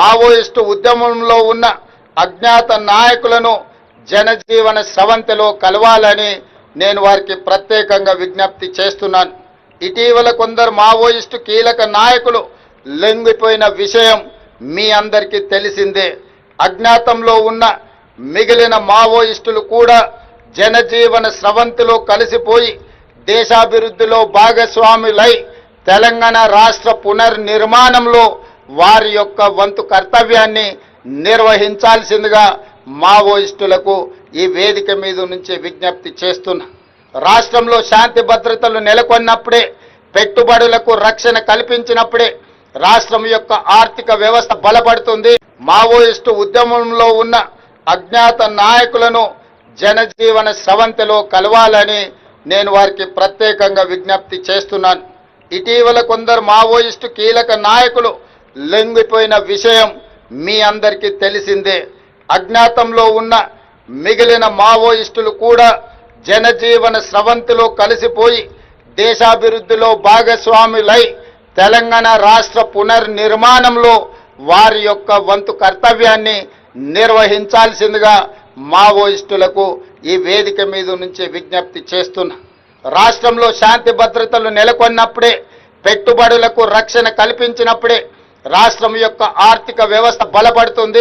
Maoist ఉద్యమంలో ఉన్న అజ్ఞాత నాయకులను జనజీవన స్రవంతిలో కలవాలని నేను వారికి ప్రత్యేకంగా విజ్ఞప్తి చేస్తున్నాను. ఇటీవల కొందరు మావోయిస్టు కీలక నాయకులు లొంగిపోయిన విషయం మీ అందరికీ తెలిసిందే. అజ్ఞాతంలో ఉన్న మిగిలిన మావోయిస్టులు కూడా జనజీవన స్రవంతిలో కలిసిపోయి దేశాభివృద్ధిలో భాగస్వాములై తెలంగాణ రాష్ట్ర పునర్నిర్మాణంలో వారి యొక్క వంతు కర్తవ్యాన్ని నిర్వహించాల్సిందిగా మావోయిస్టులకు ఈ వేదిక మీద నుంచి విజ్ఞప్తి చేస్తున్నా. రాష్ట్రంలో శాంతి భద్రతలు నెలకొన్నప్పుడే పెట్టుబడులకు రక్షణ కల్పించినప్పుడే రాష్ట్రం యొక్క ఆర్థిక వ్యవస్థ బలపడుతుంది. మావోయిస్టు ఉద్యమంలో ఉన్న అజ్ఞాత నాయకులను జనజీవన స్రవంతిలో కలవాలని నేను వారికి ప్రత్యేకంగా విజ్ఞప్తి చేస్తున్నాను. ఇటీవల కొందరు మావోయిస్టు కీలక నాయకులు లొంగిపోయిన విషయం మీ అందరికీ తెలిసిందే. అజ్ఞాతంలో ఉన్న మిగిలిన మావోయిస్టులు కూడా జనజీవన స్రవంతిలో కలిసిపోయి దేశాభివృద్ధిలో భాగస్వాములై తెలంగాణ రాష్ట్ర పునర్నిర్మాణంలో వారి యొక్క వంతు కర్తవ్యాన్ని నిర్వహించాల్సిందిగా మావోయిస్టులకు ఈ వేదిక మీద నుంచి విజ్ఞప్తి చేస్తున్నా. రాష్ట్రంలో శాంతి భద్రతలు నెలకొన్నప్పుడే పెట్టుబడులకు రక్షణ కల్పించినప్పుడే రాష్ట్రం యొక్క ఆర్థిక వ్యవస్థ బలపడుతుంది.